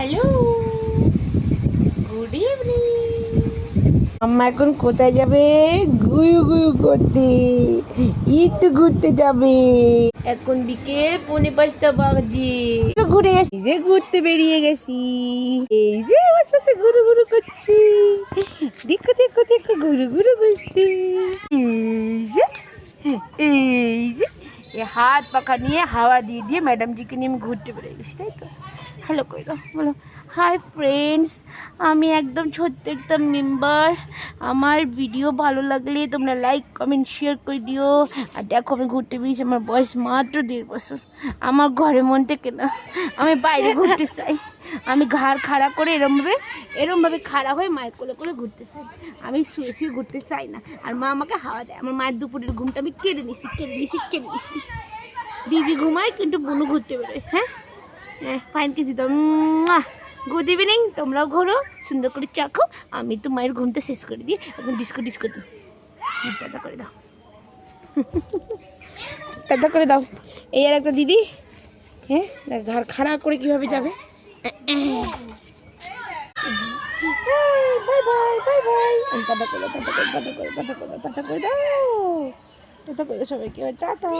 Hello good evening আম্মা এখন কোথায় যাবে? গুয়ু গুয়ু করতে। ঈদ ঘুরতে যাবে। এখন বিকেল পৌনে পাঁচটা বাজে। ঘুরে গেছি যে ঘুরতে বেরিয়ে গেছি। এই যে আমার সাথে ঘুরু ঘুরু করছি। দেখো দেখো দেখো ঘুরু ঘুরু করছি এই যে এই যে হাত পাখা নিয়ে হাওয়া দিয়ে দিয়ে ম্যাডামজিকে নিয়ে আমি ঘুরতে বেরিয়ে গেছি, তাই তো? হ্যালো করে দাও বলো। হাই ফ্রেন্ডস আমি একদম ছোট্ট একটা মেম্বার আমার ভিডিও ভালো লাগলে তোমরা লাইক কমেন্ট শেয়ার করে দিও। আর দেখো, আমি ঘুরতে বেরিয়েছি। আমার বয়স মাত্র দেড় বছর। আমার ঘরে মন থেকে না, আমি বাইরে ঘুরতে চাই। আমি ঘাড় খাড়া করে এরমভাবে এরমভাবে খাড়া হয়ে মায়ের কোলে করে ঘুরতে চাই। আমি শুয়ে শুয়ে ঘুরতে চাই না। আর মা আমাকে হাওয়া দেয়। আমার মায়ের দুপুরের ঘুমটা আমি কেড়ে নিছি কেড়ে নিছি কেড়ে নিছি। দিদি ঘুমায়, কিন্তু বুনু ঘুরতে বেরোয়। হ্যাঁ? হ্যাঁ ফাইন কেজি দাও। গুড ইভিনিং তোমরাও ঘোরো, সুন্দর করে চাখো আমি তো মায়ের ঘুমটা শেষ করে দিই। এখন ডিস্কো ডিস্কো দিই। দাদা করে দাও। দাদা করে দাও। এই আর একটা দিদি। হ্যাঁ ঘাড় খাড়া করে কীভাবে যাবে? বাই বাই বাই বাই দাদা করে দাদা করে দাদা করে দাদা করে দাদা করে দাও দাদা করে সবাইকে টাটা